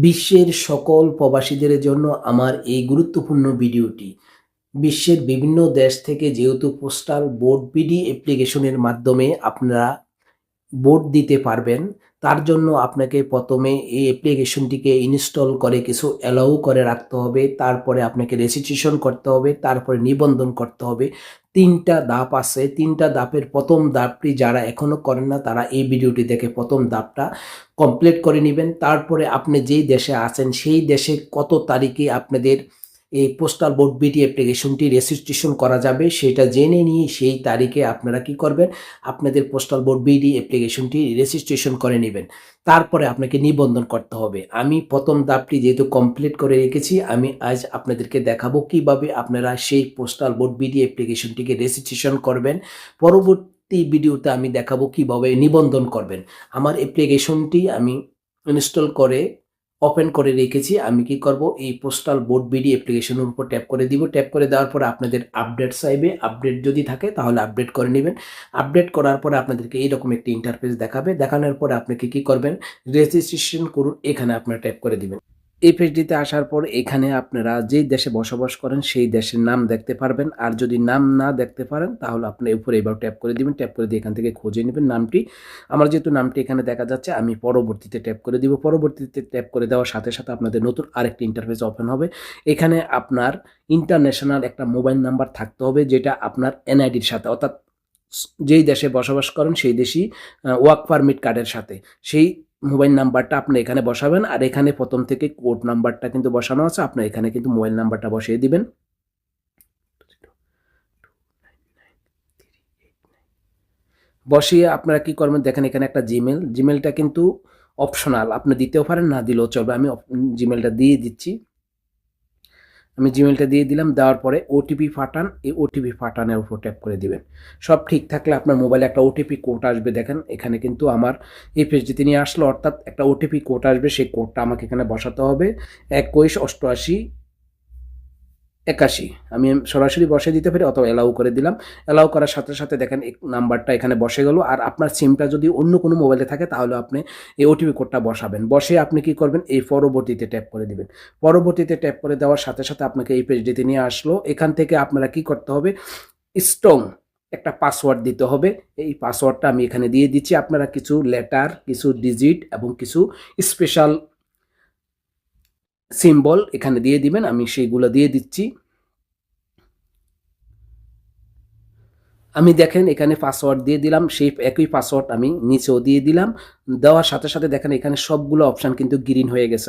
বিশ্বের সকল প্রবাসীদের জন্য আমার এই গুরুত্বপূর্ণ ভিডিওটি। বিশ্বের বিভিন্ন দেশ থেকে যেহেতু পোস্টাল বোর্ড বিডি অ্যাপ্লিকেশনের মাধ্যমে আপনারা ভোট দিতে পারবেন, তার জন্য আপনাকে প্রথমে এই অ্যাপ্লিকেশনটিকে ইনস্টল করে কিছু অ্যালাউ করে রাখতে হবে, তারপরে আপনাকে রেজিস্ট্রেশন করতে হবে, তারপরে নিবন্ধন করতে হবে। তিনটা দাপ আছে। তিনটা দাপের প্রথম দাপটি যারা এখনও করেন না, তারা এই ভিডিওটি দেখে প্রথম দাপটা কমপ্লিট করে নেবেন। তারপরে আপনি যেই দেশে আছেন, সেই দেশে কত তারিখে আপনাদের এই পোস্টাল বোর্ড বিটি অ্যাপ্লিকেশনটি রেজিস্ট্রেশন করা যাবে, সেটা জেনে নিয়ে সেই তারিখে আপনারা কি করবেন? আপনাদের পোস্টাল বোর্ড বিডি অ্যাপ্লিকেশনটি রেজিস্ট্রেশন করে নেবেন। তারপরে আপনাকে নিবন্ধন করতে হবে। আমি প্রথম ধাপটি যেহেতু কমপ্লিট করে রেখেছি, আমি আজ আপনাদেরকে দেখাবো কীভাবে আপনারা সেই পোস্টাল বোর্ড বিডি অ্যাপ্লিকেশনটিকে রেজিস্ট্রেশন করবেন। পরবর্তী ভিডিওতে আমি দেখাবো কীভাবে নিবন্ধন করবেন। আমার অ্যাপ্লিকেশনটি আমি ইনস্টল করে ওপেন করে রেখেছি, আমি কি করব? এই পোস্টাল বোর্ড বিডি অ্যাপ্লিকেশনের উপর ট্যাপ করে দিব। ট্যাপ করে দেওয়ার পর আপনাদের আপডেট চাইবে। আপডেট যদি থাকে, তাহলে আপডেট করে নেবেন। আপডেট করার পরে আপনাদেরকে এইরকম একটি ইন্টারফেস দেখাবে। দেখানোর পরে আপনাকে কি করবেন? রেজিস্ট্রেশন করুন, এখানে আপনারা ট্যাপ করে দিবেন। এই পেজটিতে আসার পর এখানে আপনারা যেই দেশে বসবাস করেন, সেই দেশের নাম দেখতে পারবেন। আর যদি নাম না দেখতে পারেন, তাহলে আপনি উপরে এবার ট্যাপ করে দিবেন। ট্যাপ করে দিয়ে এখান থেকে খুঁজে নেবেন নামটি। আমার যেহেতু নামটি এখানে দেখা যাচ্ছে, আমি পরবর্তীতে ট্যাপ করে দিব। পরবর্তীতে ট্যাপ করে দেওয়ার সাথে সাথে আপনাদের নতুন আরেকটি ইন্টারফেস ওপেন হবে। এখানে আপনার ইন্টারন্যাশনাল একটা মোবাইল নাম্বার থাকতে হবে, যেটা আপনার এনআইডির সাথে, অর্থাৎ যেই দেশে বসবাস করেন, সেই দেশই ওয়ার্ক পারমিট কার্ডের সাথে। সেই মোবাইল নাম্বারটা আপনি এখানে বসাবেন আর এখানে প্রথম থেকে কোড নাম্বারটা কিন্তু বসানো আছে। আপনি এখানে কিন্তু মোবাইল নাম্বারটা বসিয়ে দিবেন। বসিয়ে আপনারা কি করবেন? দেখেন এখানে একটা জিমেল জিমেলটা কিন্তু অপশনাল আপনি দিতেও পারেন, না দিলেও চলবে। আমি জিমেলটা দিয়ে দিচ্ছি। আমি জিমেলটা দিয়ে দিলাম, দেওয়ার পরে ওটিপি ফাটান এই ওটিপি ফাটানের উপর ট্যাপ করে দিবেন। সব ঠিক থাকলে আপনার মোবাইলে একটা ওটিপি কোড আসবে, দেখেন এখানে কিন্তু আমার এই নিয়ে আসলো, অর্থাৎ একটা ওটিপি কোড আসবে, সেই কোডটা আমাকে এখানে বসাতে হবে। একুশ অষ্টআশি একাশি। আমি সরাসরি বসে দিতে পারি অথবা অ্যালাউ করে দিলাম। অ্যালাউ করার সাথে সাথে দেখেন নাম্বারটা এখানে বসে গেল। আর আপনার সিমটা যদি অন্য কোনো মোবাইলে থাকে, তাহলে আপনি এই ওটিপি কোডটা বসাবেন। বসে আপনি কি করবেন? এই পরবর্তীতে ট্যাপ করে দিবেন। পরবর্তীতে ট্যাপ করে দেওয়ার সাথে সাথে আপনাকে এই পেজটিতে নিয়ে আসলো। এখান থেকে আপনারা কি করতে হবে? স্ট্রং একটা পাসওয়ার্ড দিতে হবে। এই পাসওয়ার্ডটা আমি এখানে দিয়ে দিচ্ছি। আপনারা কিছু লেটার কিছু ডিজিট এবং কিছু স্পেশাল সিম্বল এখানে দিয়ে দিবেন আমি সেইগুলো দিয়ে দিচ্ছি। আমি দেখেন এখানে পাসওয়ার্ড দিয়ে দিলাম, সেই একই পাসওয়ার্ড আমি নিচেও দিয়ে দিলাম। দেওয়ার সাথে সাথে দেখেন এখানে সবগুলো অপশান কিন্তু গ্রিন হয়ে গেছে।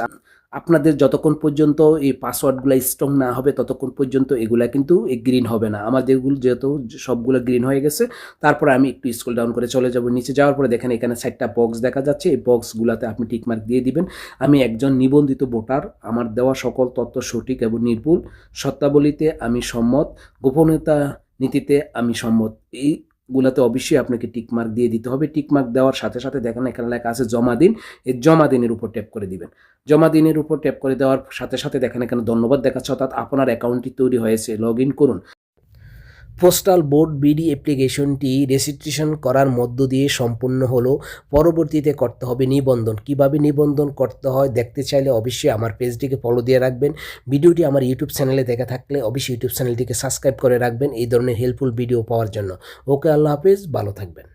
আপনাদের যতক্ষণ পর্যন্ত এই পাসওয়ার্ডগুলো স্ট্রং না হবে, ততক্ষণ পর্যন্ত এগুলা কিন্তু গ্রিন হবে না। আমার যেগুলো যেহেতু সবগুলো গ্রিন হয়ে গেছে, তারপরে আমি একটু স্কুল ডাউন করে চলে যাব। নিচে যাওয়ার পরে দেখেন এখানে চারটা বক্স দেখা যাচ্ছে। এই বক্সগুলোতে আপনি টিকমার্ক দিয়ে দিবেন। আমি একজন নিবন্ধিত ভোটার আমার দেওয়া সকল তথ্য সঠিক এবং নির্ভুল। সত্তাবলিতে আমি সম্মত। গোপনীয়তা নীতিতে আমি সম্মত। এইগুলোতে অবশ্যই আপনাকে টিকমার্ক দিয়ে দিতে হবে। টিকমার্ক দেওয়ার সাথে সাথে দেখেন এখানে লেখা আছে জমা দিন। এই জমা দিনের উপর ট্যাপ করে দিবেন। জমা দিনের উপর ট্যাপ করে দেওয়ার সাথে সাথে দেখেন এখানে ধন্যবাদ দেখাচ্ছে। অর্থাৎ আপনার অ্যাকাউন্টটি তৈরি হয়েছে। লগ ইন করুন। পোস্টাল বোর্ড বিডি অ্যাপ্লিকেশনটি রেজিস্ট্রেশন করার মধ্য দিয়ে সম্পূর্ণ হলো। পরবর্তীতে করতে হবে নিবন্ধন। কীভাবে নিবন্ধন করতে হয় দেখতে চাইলে অবশ্যই আমার পেজটিকে ফলো দিয়ে রাখবেন। ভিডিওটি আমার ইউটিউব চ্যানেলে দেখা থাকলে অবশ্যই ইউটিউব চ্যানেলটিকে সাবস্ক্রাইব করে রাখবেন। এই ধরনের হেল্পফুল ভিডিও পাওয়ার জন্য। ওকে আল্লাহ হাফেজ, ভালো থাকবেন।